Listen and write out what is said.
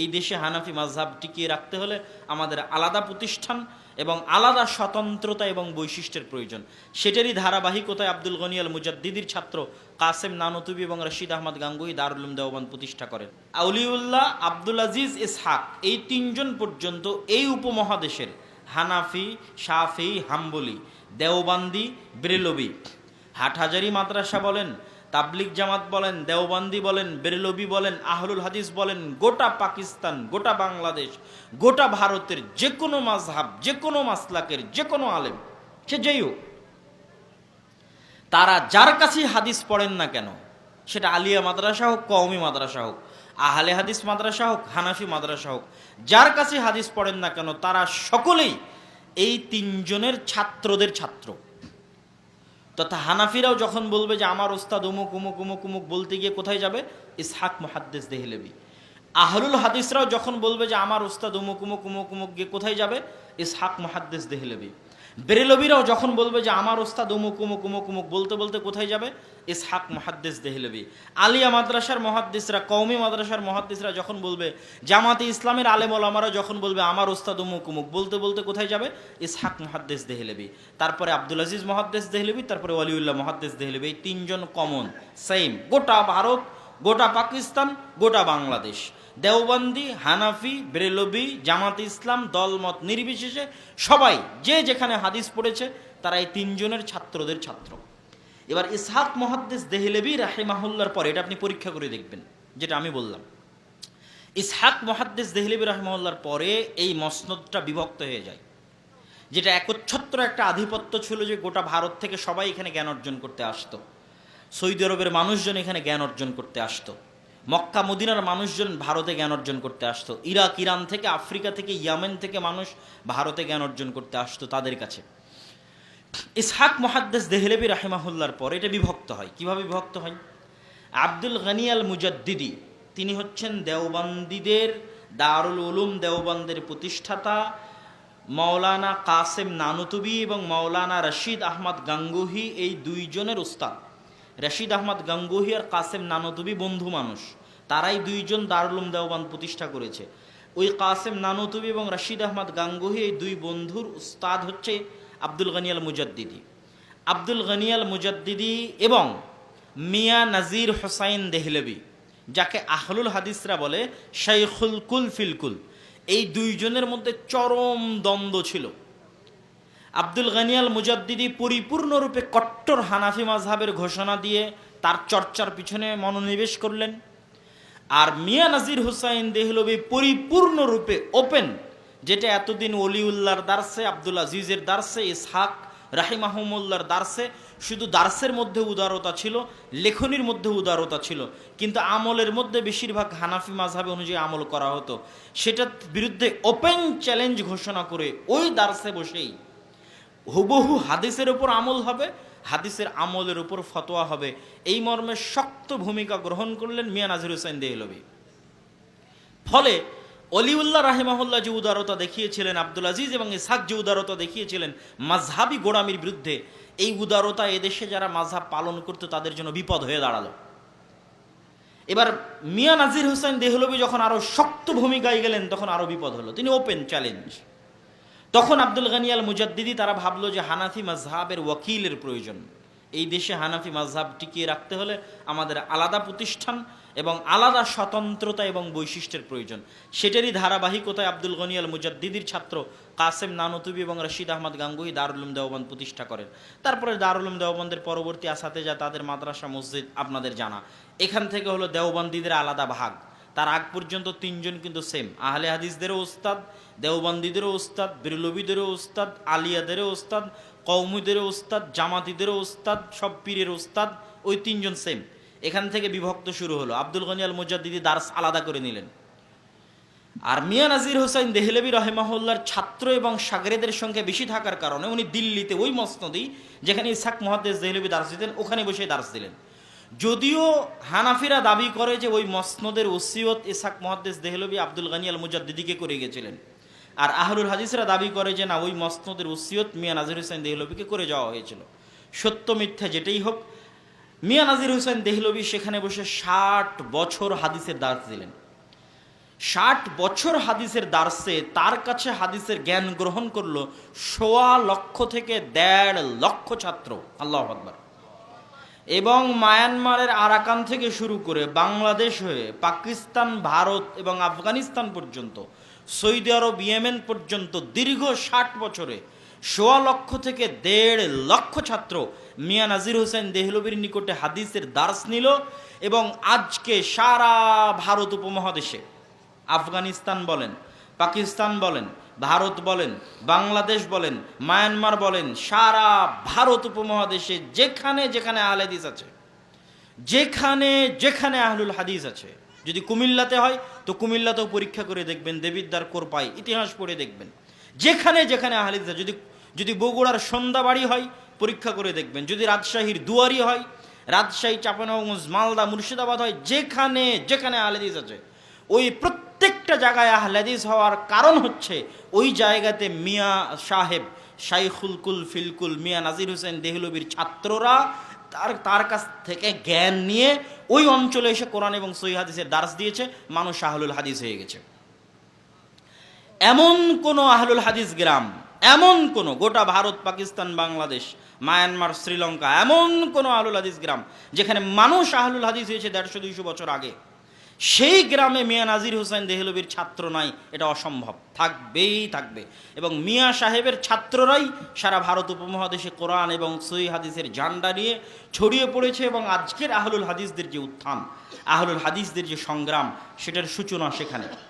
এই দেশে হানাফি মাঝহাব টিকিয়ে রাখতে হলে আমাদের আলাদা প্রতিষ্ঠান এবং আলাদা স্বতন্ত্রতা এবং বৈশিষ্ট্যের প্রয়োজন। সেটারই ধারাবাহিকতায় আব্দুল গনি আল মুজাদ্দিদির ছাত্র কাসেম নানতুবি এবং রশিদ আহমদ গাঙ্গুই দারুলুম দেওবান প্রতিষ্ঠা করেন। আউলিউল্লাহ আব্দুল আজিজ ইসহাক এই তিনজন পর্যন্ত এই উপমহাদেশের হানাফি, শাফি, হাম্বলি, দেওবান্দি, বেরেলবি। হাটহাজারি মাদ্রাসা বলেন তাবলিক জামাত বলেন, দেওবান্দি বলেন, বেরেলবি বলেন, আহলুল হাদিস বলেন, গোটা পাকিস্তান, গোটা বাংলাদেশ, গোটা ভারতের যে কোনো মাযহাব যে কোনো মাসলাকের যে কোনো আলেম, সে যেই হোক, তারা যার কাছেই হাদিস পড়েন না কেন, সেটা আলিয়া মাদ্রাসা হোক, কওমি মাদ্রাসা হোক, আহলে হাদিস মাদ্রাসা হোক, হানাফি মাদ্রাসা হোক, যার কাছে হাদিস পড়েন না কেন, তারা সকলেই এই তিনজনের ছাত্রদের ছাত্র। তথা হানাফিরাও যখন বলবে যে আমার ওস্তাদ উমুক উমুক উমুক উমুক বলতে গিয়ে কোথায় যাবে? ইসহাক মুহাদ্দেস দেহলেবি। আহরুল হাদিসরাও যখন বলবে যে আমার ওস্তাদ উমুক উমুক উমুক উমুক গিয়ে কোথায় যাবে? ইসহাক মুহাদ্দেস দেহলেবি। বেরেলবিরাও যখন বলবে যে আমার ওস্তাদ উমুক উমুক উমুক উমুক বলতে বলতে কোথায় যাবে? ইসহাক মুহাদ্দিস দেহলেবি। আলিয়া মাদ্রাসার মহাদ্দিসরা, কওমি মাদ্রাসার মহাদ্দিসরা যখন বলবে, জামাতে ইসলামের আলেম ওলামারা যখন বলবে, আমার ওস্তাদ উমুক উমুক বলতে বলতে কোথায় যাবে? ইসহাক মুহাদ্দিস দেহলেবি। তারপরে আব্দুল আজিজ মহাদ্দেস দেহলেবি, তারপরে ওয়ালিউল্লাহ মহাদ্দেস দেহলেবি। এই তিনজন কমন সেম গোটা ভারত, গোটা পাকিস্তান, গোটা বাংলাদেশ। দেওবন্দি, হানাফি, বেরেলবি, জামাত ইসলাম, দলমত নির্বিশেষে সবাই, যে যেখানে হাদিস পড়েছে, তারা এই তিনজনের ছাত্রদের ছাত্র। এবার ইসহাক মহাদ্দেস দেহলেবি রাহেমাহুল্লার পরে, এটা আপনি পরীক্ষা করে দেখবেন, যেটা আমি বললাম। ইসহাক মহাদ্দেস দেহলেবি রাহেমাহুল্লার পরে এই মসনদটা বিভক্ত হয়ে যায়, যেটা একচ্ছত্র একটা আধিপত্য ছিল যে গোটা ভারত থেকে সবাই এখানে জ্ঞান অর্জন করতে আসতো। সৌদি আরবের মানুষজন এখানে জ্ঞান অর্জন করতে আসতো। মক্কা, মদিনার মানুষজন ভারতে জ্ঞান অর্জন করতে আসতো। ইরাক, ইরান থেকে, আফ্রিকা থেকে, ইয়ামেন থেকে মানুষ ভারতে জ্ঞান অর্জন করতে আসতো তাদের কাছে। ইসহাক মহাদ্দেস দেহলেবি রাহেমাহুল্লার পর এটা বিভক্ত হয়। কীভাবে বিভক্ত হয়? আব্দুল গনি আল মুজাদ্দিদি, তিনি হচ্ছেন দেওবন্দিদের, দারুল উলুম দেওবন্দের প্রতিষ্ঠাতা, মাওলানা কাসেম নানুতুবি এবং মাওলানা রশিদ আহমদ গাঙ্গুহি এই দুইজনের উস্তাদ। রশিদ আহমদ গাঙ্গুহি আর কাসেম নানুতুবি বন্ধু মানুষ। তারাই দুইজন দারুলুম দেওবান প্রতিষ্ঠা করেছে। ওই কাসেম নানুতুবি এবং রাশিদ আহমদ গাঙ্গুহি এই দুই বন্ধুর উস্তাদ হচ্ছে আব্দুল গনি আল মুজাদ্দিদি আব্দুল গনি আল মুজাদ্দিদি এবং মিয়া নাজির হোসাইন দেহলবি, যাকে আহলুল হাদিসরা বলে শাইখুল কুল ফিলকুল এই দুইজনের মধ্যে চরম দ্বন্দ্ব ছিল। আব্দুল গানিয়াল মুজাদ্দিদি পরিপূর্ণরূপে কট্টর হানাফি মাঝহাবের ঘোষণা দিয়ে তার চর্চার পিছনে মনোনিবেশ করলেন। আর মিয়া নাজির হুসাইন দেহলবি পরিপূর্ণরূপে ওপেন, যেটা এতদিন অলিউল্লাহর দার্সে, আব্দুল আজিজের দার্সে, ইসহাক রাহিমাহমুল্লার দার্সে, শুধু দার্সের মধ্যে উদারতা ছিল, লেখনির মধ্যে উদারতা ছিল, কিন্তু আমলের মধ্যে বেশিরভাগ হানাফি মাঝহাবে অনুযায়ী আমল করা হতো। সেটার বিরুদ্ধে ওপেন চ্যালেঞ্জ ঘোষণা করে ওই দার্সে বসেই হুবহু হাদিসের ওপর আমল হবে হাদিসের আমলের উপর ফতোয়া হবে। এই মর্মে শক্ত ভূমিকা গ্রহণ করলেন মিয়া নাজির হোসেন দেহলবি ফলে অলিউল্লাহ রাহেমাহুল্লাহ যে উদারতা দেখিয়েছিলেন, আব্দুল আজিজ এবং ইসাক যে উদারতা দেখিয়েছিলেন মাঝহাবি গোড়ামির বিরুদ্ধে এই উদারতা এদেশে যারা মাঝহাব পালন করতো, তাদের জন্য বিপদ হয়ে দাঁড়াল। এবার মিয়া নাজির হোসেন দেহলবি যখন আরও শক্ত ভূমিকায় গেলেন, তখন আরও বিপদ হলো। তিনি ওপেন চ্যালেঞ্জ তখন আব্দুল গানিয়াল মুজাদ্দিদি তারা ভাবলো যে হানাফি মাজহাবের ওয়াকিলের প্রয়োজন। এই দেশে হানাফি মাজহাব টিকিয়ে রাখতে হলে আমাদের আলাদা প্রতিষ্ঠান এবং আলাদা স্বতন্ত্রতা এবং বৈশিষ্ট্যের প্রয়োজন। সেটারই ধারাবাহিকতায় আব্দুল গনিয়াল মুজাদ্দিদির ছাত্র কাসেম নানতুবি এবং রশিদ আহমদ গাঙ্গুই দারুলুম দেওবন্দ প্রতিষ্ঠা করেন। তারপরে দারুলুম দেওবন্দের পরবর্তী আসাতে যা তাদের মাদ্রাসা মসজিদ আপনাদের জানা। এখান থেকে হলো দেওবন্দিদের আলাদা ভাগ। তার আগ পর্যন্ত তিনজন কিন্তু সেম আহলে হাদিসদেরও ওস্তাদ, দেওবন্দিদেরও ওস্তাদ, বিরলবিদেরও ওস্তাদ, আলিয়াদেরও ওস্তাদ কৌমুদেরও ওস্তাদ, জামাতিদেরও ওস্তাদ, সব পীরের ওস্তাদ, ওই তিনজন সেম এখান থেকে বিভক্ত শুরু হলো। আব্দুল গনি আল মুজাদ্দিদি দার্স আলাদা করে নিলেন। আর মিয়া নাজির হোসাইন দেহলেবি রহেমাহুল্লার ছাত্র এবং সাগরেদের সংখ্যা বেশি থাকার কারণে উনি দিল্লিতে ওই মসনদি যেখানে ইসাক মহাদেশ দেহলেবি দার্স দিতেন, ওখানে বসে দার্স দিলেন। যদিও হানাফিরা দাবি করে যে ওই মসনদের ওসিয়ত ইসাক মহাদ্দেস দেহলবি আব্দুল গানি আল মুজাদ্দিদিকে করে গেছিলেন। আর আহলুল হাদিসরা দাবি করে যে না, ওই মসনদের ওসিয়ত মিয়া নাজির হোসেন দেহলবিকে করে যাওয়া হয়েছিল। সত্য, মিথ্যা যেটাই হোক, মিয়া নাজির হোসেন দেহলবি সেখানে বসে ষাট বছর হাদিসের দাস দিলেন। ষাট বছর হাদিসের দার্সে তার কাছে হাদিসের জ্ঞান গ্রহণ করল সোয়া লক্ষ থেকে দেড় লক্ষ ছাত্র। আল্লাহ আকবর। এবং মায়ানমারের আরাকান থেকে শুরু করে বাংলাদেশ হয়ে পাকিস্তান, ভারত এবং আফগানিস্তান পর্যন্ত, সৌদি আরব, ইয়েমেন পর্যন্ত দীর্ঘ ষাট বছরে সোয়া লক্ষ থেকে দেড় লক্ষ ছাত্র মিয়া নাজির হোসেন দেহলবির নিকটে হাদিসের দার্স নিল এবং আজকে সারা ভারত উপমহাদেশে আফগানিস্তান বলেন পাকিস্তান বলেন, ভারত বলেন, বাংলাদেশ বলেন, মায়ানমার বলেন, সারা ভারত উপমহাদেশে যেখানে যেখানে আহলেদিস আছে, যেখানে যেখানে আহলুল হাদিস আছে, যদি কুমিল্লাতে হয়, তো কুমিল্লাতেও পরীক্ষা করে দেখবেন দেবিদ্দার কোরপাই, ইতিহাস পড়ে দেখবেন। যেখানে যেখানে আহলিদ আছে, যদি যদি বগুড়ার সন্ধ্যাবাড়ি হয়, পরীক্ষা করে দেখবেন। যদি রাজশাহীর দুয়ারি হয়, রাজশাহী চাপানগঞ্জ মালদা, মুর্শিদাবাদ হয়, যেখানে যেখানে আহলেদিস আছে, ওই প্রত্যেকটা জায়গায় আহলেদিস হওয়ার কারণ হচ্ছে ওই জায়গাতে মিয়া সাহেব শাইখুল কুল ফিলকুল মিয়া নাজির হোসেন দেহলবির ছাত্ররা তার তার কাছ থেকে জ্ঞান নিয়ে ওই অঞ্চলে এসে কোরআন এবং সহি হাদিসের দার্স দিয়েছে, মানুষ আহলুল হাদিস হয়ে গেছে। এমন কোনো আহলুল হাদিস গ্রাম, এমন কোন, গোটা ভারত, পাকিস্তান, বাংলাদেশ, মায়ানমার, শ্রীলঙ্কা, এমন কোনো আহলুল হাদিস গ্রাম যেখানে মানুষ আহলুল হাদিস হয়েছে দেড়শো দুইশো বছর আগে। সেই গ্রামে মিয়া নাজির হোসেন দেহলবির ছাত্র নাই, এটা অসম্ভব। থাকবেই থাকবে। এবং মিয়া সাহেবের ছাত্ররাই সারা ভারত উপমহাদেশে কোরআন এবং সই হাদিসের ঝান্ডা নিয়ে ছড়িয়ে পড়েছে এবং আজকের আহলুল হাদিসদের যে উত্থান, আহলুল হাদিসদের যে সংগ্রাম, সেটার সূচনা সেখানে।